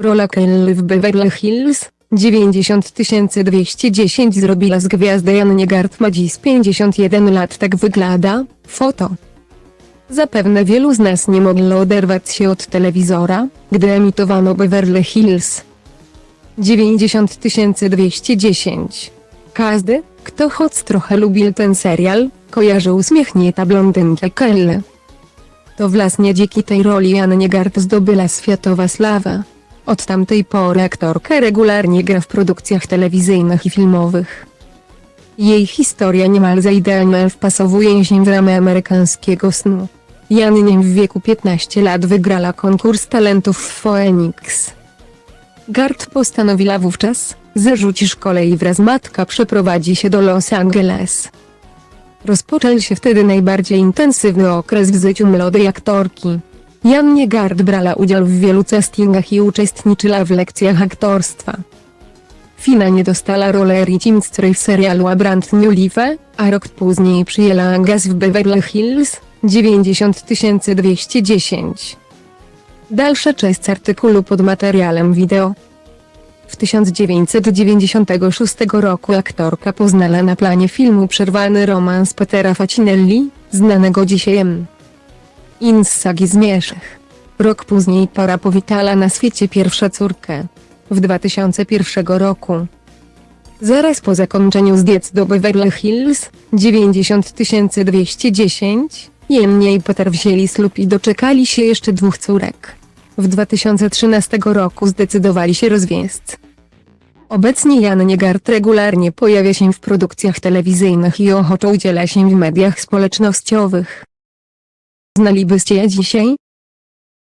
Rola Kelly w Beverly Hills 90210 zrobiła z gwiazdy Jannie Gart ma dziś 51 lat tak wygląda, foto. Zapewne wielu z nas nie mogło oderwać się od telewizora, gdy emitowano Beverly Hills 90210. Każdy, kto choć trochę lubił ten serial, kojarzy uśmiechnięta blondynkę Kelly. To właśnie dzięki tej roli Jannie Gart zdobyła światowa sława. Od tamtej pory aktorka regularnie gra w produkcjach telewizyjnych i filmowych. Jej historia niemal za idealnie wpasowuje się w ramy amerykańskiego snu. Jannie w wieku 15 lat wygrała konkurs talentów w Phoenix. Gart postanowiła wówczas, zarzuci szkole i wraz matka przeprowadzi się do Los Angeles. Rozpoczął się wtedy najbardziej intensywny okres w życiu młodej aktorki. Jannie Gard brała udział w wielu castingach i uczestniczyła w lekcjach aktorstwa. Finalnie dostała rolę Richie Stray w serialu A Brand New a rok później przyjęła angaż w Beverly Hills 90210. Dalsza część artykułu pod materiałem wideo. W 1996 roku aktorka poznała na planie filmu Przerwany romans Petera Facinelli, znanego dzisiaj M. In z sagi Zmierzch. Rok później para powitała na świecie pierwsza córkę. W 2001 roku. Zaraz po zakończeniu zdiec do Beverly Hills 90210, Jemnie i Peter wzięli ślub i doczekali się jeszcze dwóch córek. W 2013 roku zdecydowali się rozwieść. Obecnie Jan Niegard regularnie pojawia się w produkcjach telewizyjnych i ochoczo udziela się w mediach społecznościowych. Znalibyście je dzisiaj?